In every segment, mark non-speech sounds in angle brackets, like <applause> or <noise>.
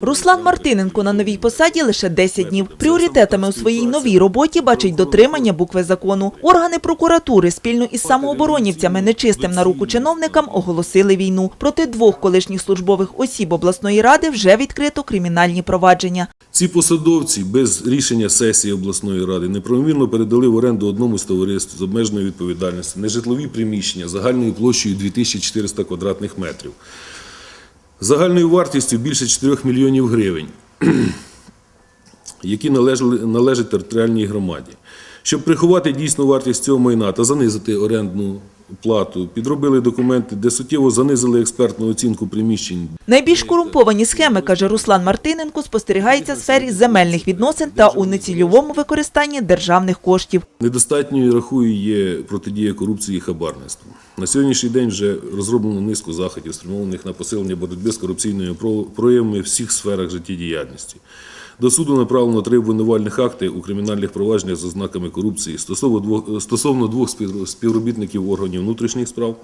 Руслан Мартиненко на новій посаді лише 10 днів. Пріоритетами у своїй новій роботі бачить дотримання букви закону. Органи прокуратури спільно із самооборонівцями нечистим на руку чиновникам оголосили війну. Проти двох колишніх службових осіб обласної ради вже відкрито кримінальні провадження. Ці посадовці без рішення сесії обласної ради неправомірно передали в оренду одному з товариств з обмеженою відповідальністю нежитлові приміщення загальною площею 2400 квадратних метрів, загальною вартістю більше 4 мільйонів гривень, <clears throat> які належали, належать територіальній громаді. Щоб приховати дійсну вартість цього майна та занизити орендну плату, підробили документи, де суттєво занизили експертну оцінку приміщень Найбільш корумповані схеми, каже Руслан Мартиненко, спостерігаються в сфері земельних відносин та у нецільовому використанні державних коштів. Недостатньою рахую є протидія корупції і хабарництву. На сьогоднішній день вже розроблено низку заходів, спрямованих на посилення боротьби з корупційними про- проявами в всіх сферах життєдіяльності. До суду направлено три обвинувальних акти у кримінальних провадженнях з ознаками корупції стосовно двох, стосовно двох спів- співробітників органів внутрішніх справ,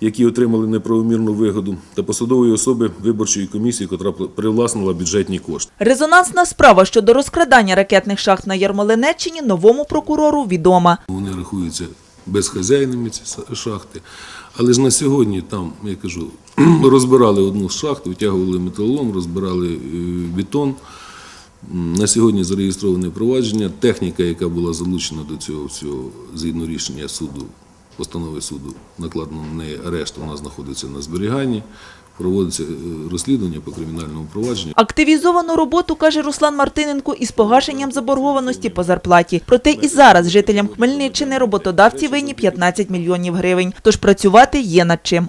які отримали неправомірну вигоду, та посадової особи виборчої комісії, котра привласнила бюджетні кошти. Резонансна справа щодо розкрадання ракетних шахт на Ярмолинеччині новому прокурору відома. Вони рахуються безхазяйними ці шахти. Але ж на сьогодні там, я кажу, <clears throat> розбирали одну з шахт, витягували металолом, розбирали е, бетон. На сьогодні зареєстроване провадження. Техніка, яка була залучена до цього всього згідно рішення суду, постанови суду, накладено на неї арешт, вона знаходиться на зберіганні. Проводиться е, розслідування по кримінальному провадженню. Активізовану роботу, каже Руслан Мартиненко, із погашенням заборгованості по зарплаті. Проте і зараз жителям Хмельниччини роботодавці винні 15 мільйонів гривень. Тож працювати є над чим.